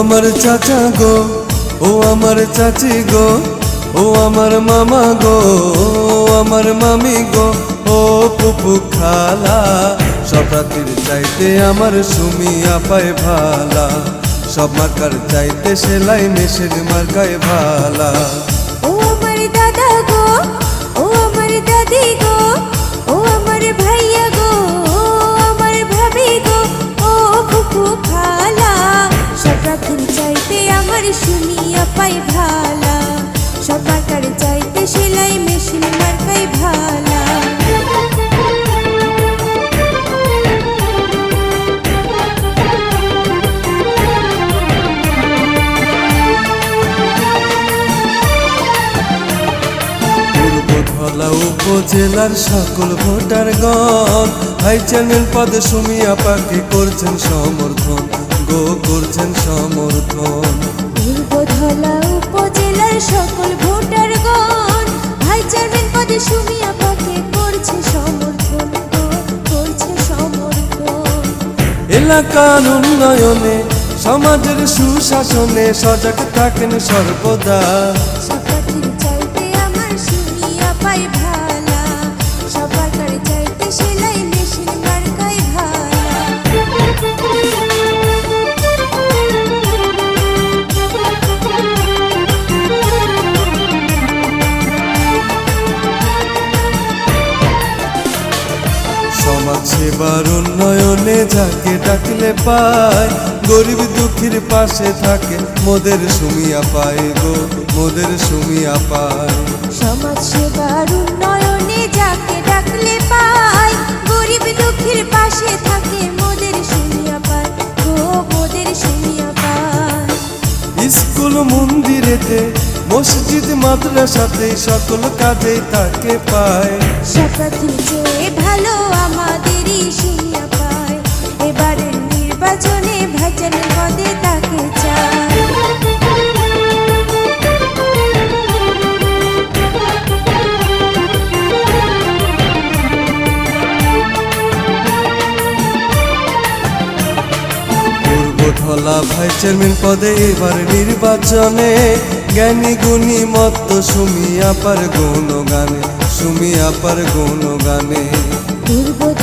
আমার চাচা গো, ও আমার চাচি গো, ও আমার মামা গো আমার মামি গো, ও পুপু খালা। সব রাতির চাইতে আমার সুমি আপায় ভালা। সব মার্কার চাইতে সেলাই মেশিন মার্কায় ভালা। রাতের চাইতে আমার শুনিয়া পাই ভালা। সব মার্কার চাইতে সেলাই মেশিন মার্কাই ভালা। উপজেলার সকল ভোটারগণ ভাই চেয়ারম্যান পদে সুমিয়া পাখি করছেন সমর্থন। গো করছেন সমর্থন। পূর্বধলা উপজেলার সকল ভোটারগণ ভাই চেয়ারম্যান পদে সুমিয়া পাকে করছে সমর্থন করছে সমর্থন। এলাকার উন্নয়নে সমাজের সুশাসনে সজাগ থাকেন সর্বদা। সেবার উন্নয়নে যাকে ডাকলে পায় গরিব দুঃখীর পাশে থাকে মোদের সুমিয়া পায় গো মোদের সুমিয়া পায়। সমাজ সেবার উন্নয়নে যাকে ডাকলে পায় গরিব দুঃখীর পাশে থাকে মোদের শুনিয়া পায় গো মোদের শুনিয়া পায়। স্কুল মন্দিরেতে মসজিদ মাদ্রাসাতে সকল কাজে তাকে পায়। সকালের চেয়ে ভালো নির্বাচনে চেয়ারম্যান পদে এবার নির্বাচনে, জ্ঞানী গুণী মত্ত সুমিয়া পার গৌণ গানে সুমিয়া পার গৌণ গানে।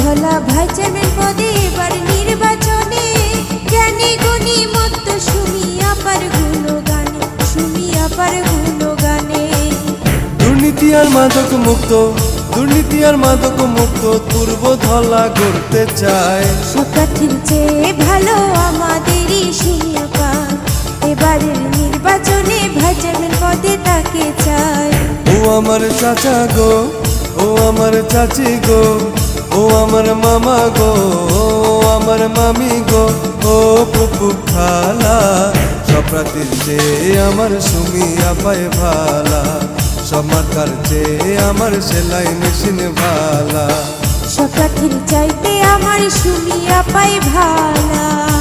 পূর্বধলা ভাই চেয়ারম্যান পদে এবার নির্বাচনে জ্ঞানী গুণী মত্ত শুনিয়া পারগুলো গানে শুনিয়া পারগুলো গানে দুর্নীতি আর মাদক মুক্ত দুর্নীতি আর মাদক মুক্ত পূর্বধলা করতে চায়। সকালের চেয়ে ভালো আমাদেরই শুনিয়া পায় এবারের নির্বাচনে ভাই চেয়ারম্যান পদে তাকে চায়। ও আমার চাচা গো ও আমার চাচি গো আমার মামা গো আমার মামি গো ও পুপু খালা সপ্রাতি চেয়ে আমার সুমি আপায় ভালা সমাতার চেয়ে আমার সেলাই মেশিন ভালা সপ্রাতি চাইতে আমার সুমি পাই ভালা